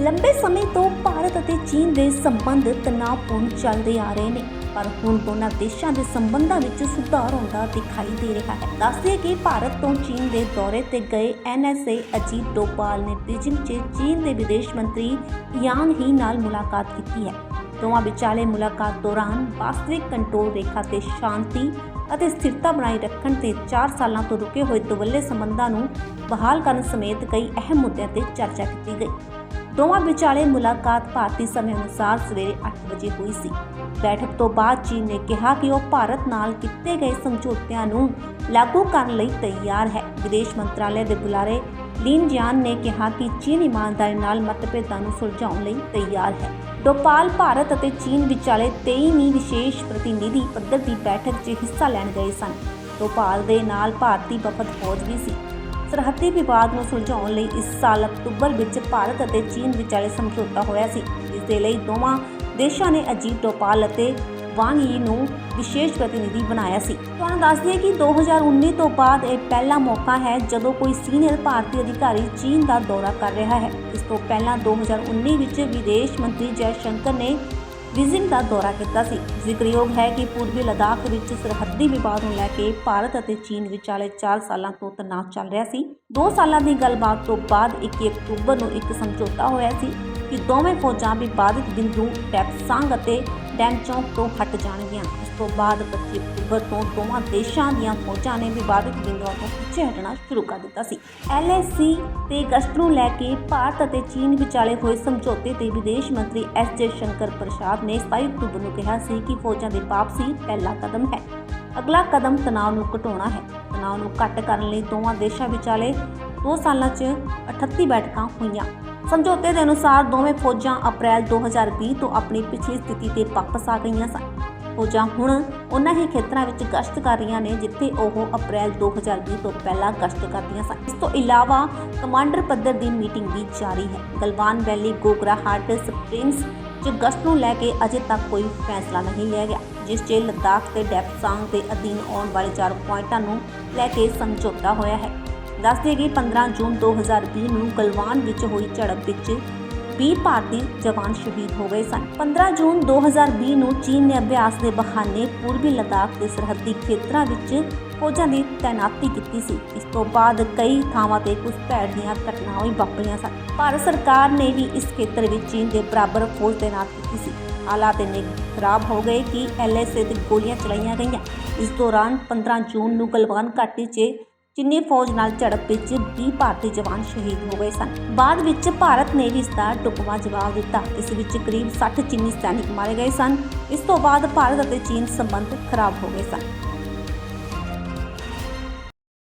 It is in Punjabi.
ਲੰਬੇ ਸਮੇਂ ਤੋਂ ਭਾਰਤ ਅਤੇ ਚੀਨ ਦੇ ਸੰਬੰਧ ਤਣਾਅਪੂਰਨ ਚੱਲਦੇ ਆ ਰਹੇ ਨੇ, ਪਰ ਹੁਣ ਦੋਨਾਂ ਦੇਸ਼ਾਂ ਦੇ ਸੰਬੰਧਾਂ ਵਿੱਚ ਸੁਧਾਰ ਹੁੰਦਾ ਦਿਖਾਈ ਦੇ ਰਿਹਾ ਹੈ। ਦੱਸਦੇ ਕਿ ਭਾਰਤ ਤੋਂ ਚੀਨ ਦੇ ਦੌਰੇ ਤੇ ਗਏ ਐਨਐਸਏ ਅਜੀਤ ਡੋਪਾਲ ਨੇ ਬੀਜਿੰਗ 'ਚ ਚੀਨ ਦੇ ਵਿਦੇਸ਼ ਮੰਤਰੀ ਯਾਂਗ ਹੀ ਨਾਲ ਮੁਲਾਕਾਤ ਕੀਤੀ ਹੈ। ਦੋਵਾਂ ਵਿਚਾਲੇ ਮੁਲਾਕਾਤ ਦੌਰਾਨ ਵਾਸਤਵਿਕ ਕੰਟਰੋਲ ਰੇਖਾ ਤੇ ਸ਼ਾਂਤੀ ਅਤੇ ਸਥਿਰਤਾ ਬਣਾਈ ਰੱਖਣ ਤੇ 4 ਸਾਲਾਂ ਤੋਂ ਰੁਕੇ ਹੋਏ ਦੁਵੱਲੇ ਸੰਬੰਧਾਂ ਨੂੰ ਬਹਾਲ ਕਰਨ ਸਮੇਤ ਕਈ ਅਹਿਮ ਮੁੱਦਿਆਂ ਤੇ ਚਰਚਾ ਕੀਤੀ ਗਈ। ਦੋਵਾਂ ਵਿਚਾਲੇ ਮੁਲਾਕਾਤ ਭਾਰਤੀ ਸਮੇਂ ਅਨੁਸਾਰ ਸਵੇਰੇ 8 ਵਜੇ ਹੋਈ ਸੀ। ਬੈਠਕ ਤੋਂ ਬਾਅਦ ਚੀਨ ਨੇ ਕਿਹਾ ਕਿ ਉਹ ਭਾਰਤ ਨਾਲ ਕੀਤੇ ਗਏ ਸਮਝੌਤਿਆਂ ਨੂੰ ਲਾਗੂ ਕਰਨ ਲਈ ਤਿਆਰ ਹੈ। ਵਿਦੇਸ਼ ਮੰਤਰਾਲੇ ਦੇ ਬੁਲਾਰੇ ਲਿਨ ਜਿਆਨ ਨੇ ਕਿਹਾ ਕਿ ਚੀਨ ਇਮਾਨਦਾਰੀ ਨਾਲ ਮਤਭੇਦਾਂ ਨੂੰ ਸੁਲਝਾਉਣ ਲਈ ਤਿਆਰ ਹੈ। ਡੋਪਾਲ ਭਾਰਤ ਅਤੇ ਚੀਨ ਵਿਚਾਲੇ 23ਵੀਂ ਵਿਸ਼ੇਸ਼ ਪ੍ਰਤੀਨਿਧੀ ਪੱਧਰ ਦੀ ਬੈਠਕ 'ਚ ਹਿੱਸਾ ਲੈਣ ਗਏ ਸਨ। ਡੋਪਾਲ ਦੇ ਨਾਲ ਭਾਰਤੀ ਵਫਦ ਫੌਜ ਵੀ ਸੀ। ਸਰਹੱਦੀ ਵਿਵਾਦ ਨੂੰ ਸੁਲਝਾਉਣ ਲਈ ਇਸ ਸਾਲ ਅਕਤੂਬਰ ਵਿੱਚ ਭਾਰਤ ਅਤੇ ਚੀਨ ਵਿਚਾਲੇ ਸਮਝੌਤਾ ਹੋਇਆ ਸੀ। ਇਸ ਦੇ ਲਈ ਦੋਵਾਂ ਦੇਸ਼ਾਂ ਨੇ ਅਜੀਤ ਡੋਪਾਲ ਅਤੇ ਵਾਂਗ ਯੀ ਨੂੰ ਵਿਸ਼ੇਸ਼ ਪ੍ਰਤੀਨਿਧੀ ਬਣਾਇਆ ਸੀ। ਤੁਹਾਨੂੰ ਦੱਸ ਦਈਏ ਕਿ 2019 ਤੋਂ ਬਾਅਦ ਇਹ ਪਹਿਲਾ ਮੌਕਾ ਹੈ ਜਦੋਂ ਕੋਈ ਸੀਨੀਅਰ ਭਾਰਤੀ ਅਧਿਕਾਰੀ ਚੀਨ ਦਾ ਦੌਰਾ ਕਰ ਰਿਹਾ ਹੈ। ਇਸ ਤੋਂ ਪਹਿਲਾਂ 2019 ਵਿੱਚ ਵਿਦੇਸ਼ ਮੰਤਰੀ ਜੈ ਸ਼ੰਕਰ ਨੇ ਬੀਜ਼ਿੰਗ ਦਾ ਦੌਰਾ ਕੀਤਾ ਸੀ। ਜ਼ਿਕਰਯੋਗ ਹੈ ਕਿ ਪੂਰਬੀ ਲਦਾਖ ਵਿੱਚ ਸਰਹੱਦੀ ਵਿਵਾਦ ਨੂੰ ਲੈ ਕੇ ਭਾਰਤ ਅਤੇ ਚੀਨ ਵਿਚਾਲੇ 4 ਸਾਲਾਂ ਤੋਂ ਤਣਾਅ ਚੱਲ ਰਿਹਾ ਸੀ। 2 ਸਾਲਾਂ ਦੀ ਗੱਲਬਾਤ ਤੋਂ ਬਾਅਦ 21 ਅਕਤੂਬਰ ਨੂੰ ਇੱਕ ਸਮਝੌਤਾ ਹੋਇਆ ਸੀ ਕਿ ਦੋਵੇਂ ਫੌਜਾਂ ਵਿਵਾਦਿਤ ਬਿੰਦੂ ਟੈਪਸਾਂਗ ਅਤੇ ਡੈਮਚੌਂਕ ਤੋਂ ਹਟ ਜਾਣਗੀਆਂ। ਉਸ ਤੋਂ ਬਾਅਦ 25 ਅਕਤੂਬਰ ਤੋਂ ਦੋਵਾਂ ਦੇਸ਼ਾਂ ਦੀਆਂ ਫੌਜਾਂ ਨੇ ਵਿਵਾਦਿਤ ਬਿੰਦੂਆਂ ਤੋਂ ਪਿੱਛੇ ਹਟਣਾ ਸ਼ੁਰੂ ਕਰ ਦਿੱਤਾ ਸੀ। ਐਲਏਸੀ ਤੇ ਗਸ਼ਤ ਨੂੰ ਲੈ ਕੇ ਭਾਰਤ ਅਤੇ ਚੀਨ ਵਿਚਾਲੇ ਹੋਏ ਸਮਝੌਤੇ ਤੇ ਵਿਦੇਸ਼ ਮੰਤਰੀ ਐਸ ਜੈ ਸ਼ੰਕਰ ਪ੍ਰਸਾਦ ਨੇ 27 ਅਕਤੂਬਰ ਨੂੰ ਕਿਹਾ ਸੀ ਕਿ ਫੌਜਾਂ ਦੀ ਵਾਪਸੀ ਪਹਿਲਾ ਕਦਮ ਹੈ। ਅਗਲਾ ਕਦਮ ਤਣਾਅ ਨੂੰ ਘਟਾਉਣਾ ਹੈ। ਤਣਾਅ ਨੂੰ ਘੱਟ ਕਰਨ ਲਈ ਦੋਵਾਂ ਦੇਸ਼ਾਂ ਵਿਚਾਲੇ 2 ਸਾਲਾਂ 'ਚ 38 ਬੈਠਕਾਂ ਹੋਈਆਂ। ਸਮਝੌਤੇ ਦੇ ਅਨੁਸਾਰ ਦੋਵੇਂ ਫੌਜਾਂ ਅਪ੍ਰੈਲ 2020 ਤੋਂ ਆਪਣੀ ਪਿਛਲੀ ਸਥਿਤੀ ਤੇ ਵਾਪਸ ਆ ਗਈਆਂ ਸਨ। ਫੌਜਾਂ ਹੁਣ ਉਹਨਾਂ ਹੀ ਖੇਤਰਾਂ ਵਿੱਚ ਗਸ਼ਤ ਕਰ ਰਹੀਆਂ ਨੇ ਜਿੱਥੇ ਉਹ ਅਪ੍ਰੈਲ 2020 ਤੋਂ ਪਹਿਲਾਂ ਗਸ਼ਤ ਕਰਦੀਆਂ ਸਨ। ਇਸ ਤੋਂ ਇਲਾਵਾ ਕਮਾਂਡਰ ਪੱਧਰ ਦੀ ਮੀਟਿੰਗ ਵੀ ਜਾਰੀ ਹੈ। Galwan Valley Gogra Hot Springs 'ਚ ਗਸ਼ਤ ਨੂੰ ਲੈ ਕੇ ਅਜੇ ਤੱਕ ਕੋਈ ਫੈਸਲਾ ਨਹੀਂ ਲਿਆ ਗਿਆ, ਜਿਸ 'ਚ ਲੱਦਾਖ ਤੇ ਡੈਪਸਾਂਗ ਦੇ ਅਧੀਨ ਆਉਣ ਵਾਲੇ ਚਾਰ ਪੁਆਇੰਟਾਂ ਨੂੰ ਲੈ ਕੇ ਸਮਝੌਤਾ ਹੋਇਆ ਹੈ। ਦੱਸਦੇ ਕਿ 15 ਜੂਨ 2020 ਨੂੰ ਗਲਵਾਨ ਵਿੱਚ ਹੋਈ ਝੜਪ ਵਿੱਚ 20 ਭਾਰਤੀ ਜਵਾਨ ਸ਼ਹੀਦ ਹੋ ਗਏ ਸਨ। 15 ਜੂਨ 2020 ਨੂੰ ਚੀਨ ਨੇ ਅਭਿਆਸ ਦੇ ਬਹਾਨੇ ਪੂਰਬੀ ਲਦਾਖ ਦੇ ਸਰਹੱਦੀ ਖੇਤਰਾਂ ਵਿੱਚ ਫੌਜਾਂ ਦੀ ਤਾਇਨਾਤੀ ਕੀਤੀ ਸੀ। ਇਸ ਤੋਂ ਬਾਅਦ ਕਈ ਥਾਵਾਂ ਤੇ ਘੁਸਪੈਠ ਦੀਆਂ ਘਟਨਾਵਾਂ ਵੀ ਵਾਪਰੀਆਂ ਸਨ। ਭਾਰਤ ਸਰਕਾਰ ਨੇ ਵੀ ਇਸ ਖੇਤਰ ਵਿੱਚ ਚੀਨ ਦੇ ਬਰਾਬਰ ਫੌਜ ਤਾਇਨਾਤ ਕੀਤੀ ਸੀ। ਹਾਲਾਤ ਇੰਨੇ ਖਰਾਬ ਹੋ ਗਏ ਕਿ ਐਲਐਸਏ ਤੇ ਗੋਲੀਆਂ ਚਲਾਈਆਂ ਗਈਆਂ। ਇਸ ਦੌਰਾਨ 15 ਜੂਨ ਨੂੰ ਗਲਵਾਨ ਘਾਟੀ 'ਚ ਚੀਨੀ ਫੌਜ ਨਾਲ ਝੜਪ ਵਿੱਚ 20 ਭਾਰਤੀ ਜਵਾਨ ਸ਼ਹੀਦ ਹੋ ਗਏ ਸਨ। ਬਾਅਦ ਵਿੱਚ ਭਾਰਤ ਨੇ ਵੀ ਇਸ ਦਾ ਢੁਕਵਾਂ ਜਵਾਬ ਦਿੱਤਾ। ਇਸ ਵਿੱਚ ਕਰੀਬ 60 ਚੀਨੀ ਸੈਨਿਕ ਮਾਰੇ ਗਏ ਸਨ। ਇਸ ਤੋਂ ਬਾਅਦ ਭਾਰਤ ਅਤੇ ਚੀਨ ਸੰਬੰਧ ਖਰਾਬ ਹੋ ਗਏ ਸਨ।